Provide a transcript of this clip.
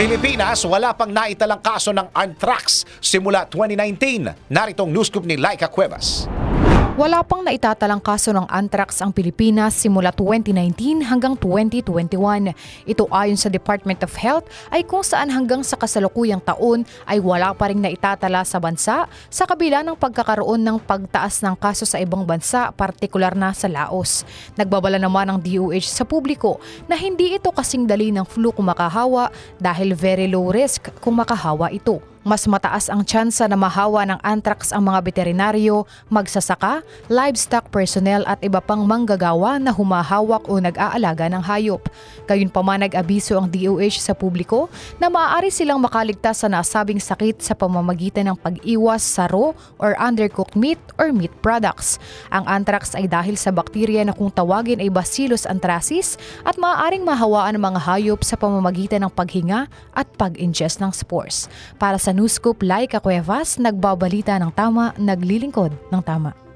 Pilipinas, wala pang naitalang kaso ng anthrax simula 2019. Naritong news scoop ni Laika Cuevas. Wala pang naitatalang kaso ng anthrax ang Pilipinas simula 2019 hanggang 2021. Ito ayon sa Department of Health ay kung saan hanggang sa kasalukuyang taon ay wala pa rin naitatala sa bansa sa kabila ng pagkakaroon ng pagtaas ng kaso sa ibang bansa, partikular na sa Laos. Nagbabala naman ang DOH sa publiko na hindi ito kasing dali ng flu kung makahawa dahil very low risk kung makahawa ito. Mas mataas ang tsansa na mahawa ng anthrax ang mga veterinaryo, magsasaka, livestock personnel at iba pang manggagawa na humahawak o nag-aalaga ng hayop. Gayunpaman nag-abiso ang DOH sa publiko na maaari silang makaligtas sa nasabing sakit sa pamamagitan ng pag-iwas sa raw or undercooked meat or meat products. Ang anthrax ay dahil sa bakterya na kung tawagin ay Bacillus anthracis at maaaring mahawaan ng mga hayop sa pamamagitan ng paghinga at pag-ingest ng spores. Para sa News Scoop, Laika Cuevas, nagbabalita ng tama, naglilingkod ng tama.